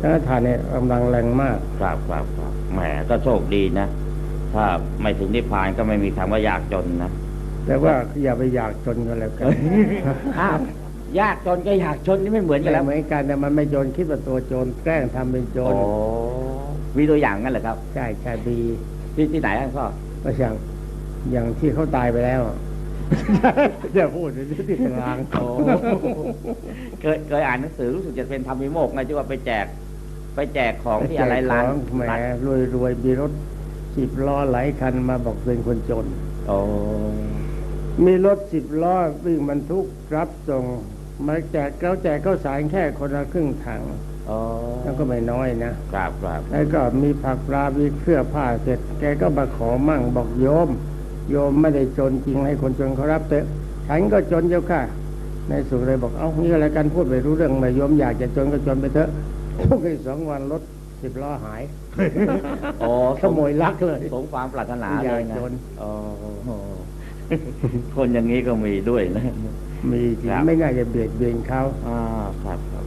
แล้วทานเนี่ยกำลังแรงมาก ครับครับครับแหมก็โชคดีนะ ถ้าไม่ถึงนิพพานก็ไม่มีคำว่ายากจนนะ แต่ว่าอย่าไปอยากจนกันแล้วกันอ้าวยากจนก็อยากจนนี่ไม่เหมือนกันแต่แล้วเหมือนกันแต่มันไม่โจรคิดว่าตัวโจรแกล้งทำเป็นโจโอ้รมีตัวอย่างงั้นเหรอครับ ใช่ใช่ดีที่ที่ไหนอะพ่อก็อย่างอย่างที่เขาตายไปแล้วอะอย่าพูดในที่กลางโอ้เคยเคยอ่านหนังสือรู้สึกจะเป็นธรรมวิโมกข์ไงที่ว่าไปแจก ไปแจกของที่อะไรร้านแจกของแหมร้านรวยรวยมีรถสิบล้อหลายคันมาบอกเป็นคนจนโอ้มีรถสิบล้อวิ่งบรรทุกรับส่งมาแจกแล้วแจกข้าวสารแค่คนละครึ่งถังโอ้แล้วก็ไม่น้อยนะครับครับแล้วก็มีผักปลามีเสื้อผ้าเสร็จ แกก็มาขอมั่งบอกโยม โยมไม่ได้จนจริงให้คนจนเขารับเถอะฉันก็จนเจ้าค่ะ ในสุดเลยบอกเอ้านี่อะไรกันพูดไปรู้เรื่องไหมโยมอยากจะจนก็จนไปเถอะ ทุกอีกสองวันรถสิบล้อหายโอ้ขโมยลักเลยสมความปรารถนาอเลยากนะจนโอ้คนอย่างนี้ก็มีด้วยนะ มีจริงครับ ไม่น่าจะเบียดเบียนเขาอ่าครับครับ